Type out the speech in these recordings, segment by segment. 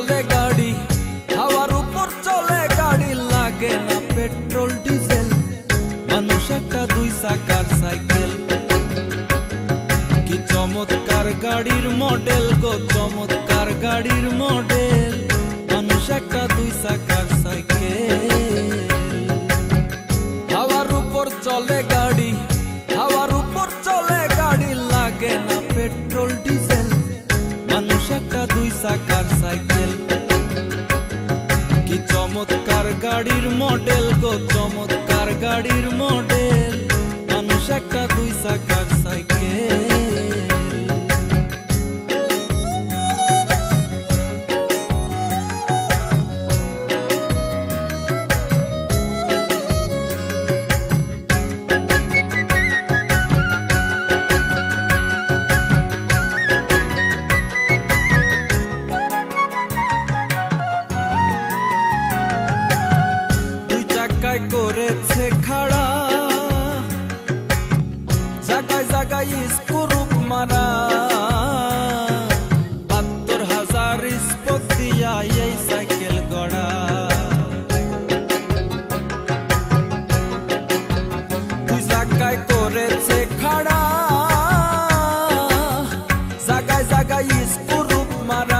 চলে গাড়ি উপর চলে গাড়ি, লাগে না পেট্রোল, ডিজেল। মানুষ একটা দুই চাকার সাইকেল। কি চমৎকার গাড়ির মডেল গো, চমৎকার গাড়ির মডেল। মানুষ একটা দুই চাকার সাইকেল। হাওয়ার উপর চলে গাড়ি সাইকেল কি চমৎকার গাড়ির মডেল গো চমৎকার গাড়ির মডেল। মানুষ একটা দুই চাকার চাকায় করেছে খাড়া। জায়গায় জায়গায় স্কুরুপ মারা। বাহাত্তর হাজার স্পোক এই সাইকেল গড়া। দুই জায়গায় করেছে খাড়া। জায়গায় জায়গায় স্কুরুপ মারা।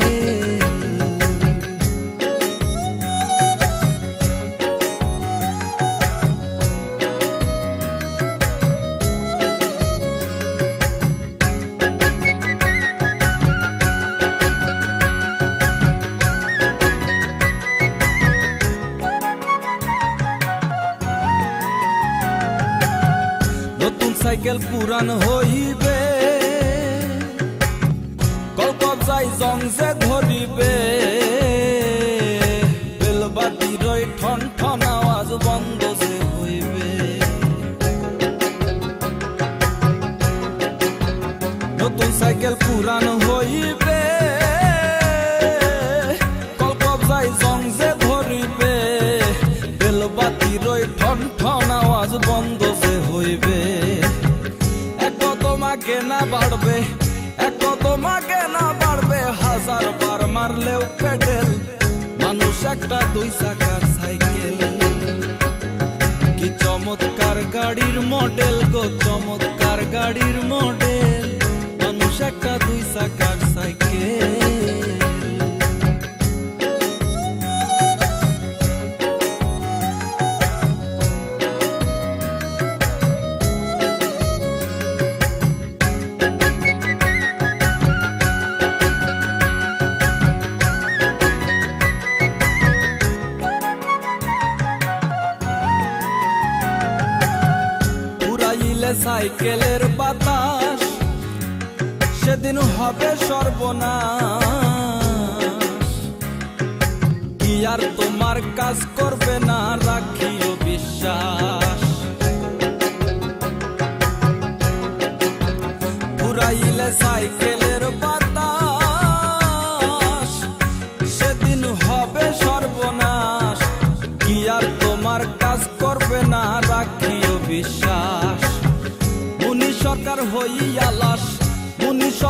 সাইকেল পুরান হইবে। কলকত যাই জংসে ধরিবে। বেলবাতি রই ঠন ঠন আওয়াজ বন্ধ যে হইবে। নতুন সাইকেল পুরান মারলেও পেডেল মানুষ একটা দুই চাকার সাইকেল। কি চমৎকার গাড়ির মডেল সাইকেলের বাতাস, সেদিন হবে সর্বনাশ। কি আর তোমার কাজ করবে না রাখিও বিশ্বাস। পুরাইলে সাইকেলের বাতাস, সেদিন হবে সর্বনাশ। কি আর তোমার কাজ করবে না রাখিও বিশ্বাস।